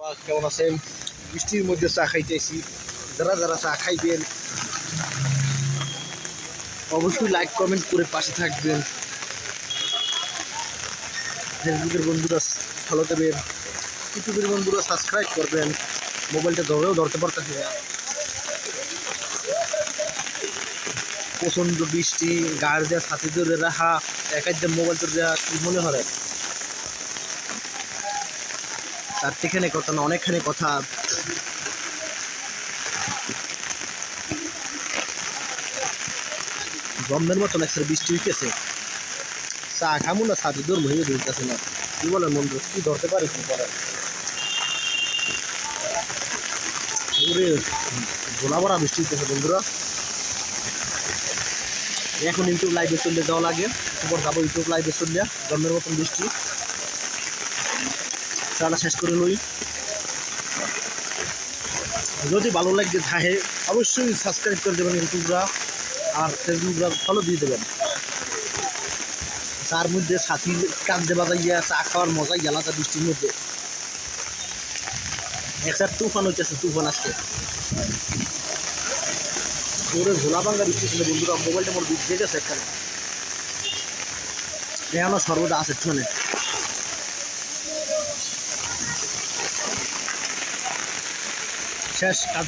কেমন আছেন? বৃষ্টির মধ্যে চা খাইতেছি। যারা যারা চা খাইবেন, অবশ্যই লাইক কমেন্ট করে পাশে থাকবেন। ফেসবুকের বন্ধুরা ফলো দেবেন ইউটিউবের বন্ধুরা সাবস্ক্রাইব করবেন। মোবাইলটা ধরেও ধরতে পারতেছি না। প্রচণ্ড বৃষ্টি গাড় দেওয়া ধরে রাখা একাই মোবাইল ধরে দেওয়া কি মনে হয়? থেকে কথা না, অনেকখানি কথা। জন্মের মতন একটা বৃষ্টি হইতেছে। চা খামু না ছাতি দূর ভেঙে ধরতেছে না। কি বলে বন্ধু, কি ধরতে পারে কি করে ওরে ভরা বৃষ্টি হইতেছে বন্ধুরা। এখন ইউটিউব লাইভে চললে যাওয়া লাগে। তারপর যাব ইউটিউব লাইভে চললে জন্মের মতন বৃষ্টি। চাটা শেষ করে লই। যদি ভালো লাগে থাকে, অবশ্যই সাবস্ক্রাইব করে দেবেন ইউটিউবরা, আর ফেসবুকরা ফলো দিয়ে দেবেন। তার মধ্যে সাথী কান্দে বাজাইয়া চা খাওয়ার মজাই আলাদা বৃষ্টির মধ্যে। একটা তুফান হইতেছে, তুফান আজকে। ওরে ঝোলা ভাঙ্গা বৃষ্টি ছিল বন্ধুরা, মোবাইলটা মোর ভিজে গেছে এখানে এখনও সর্বদা আছে ফোনে শেষ কাটা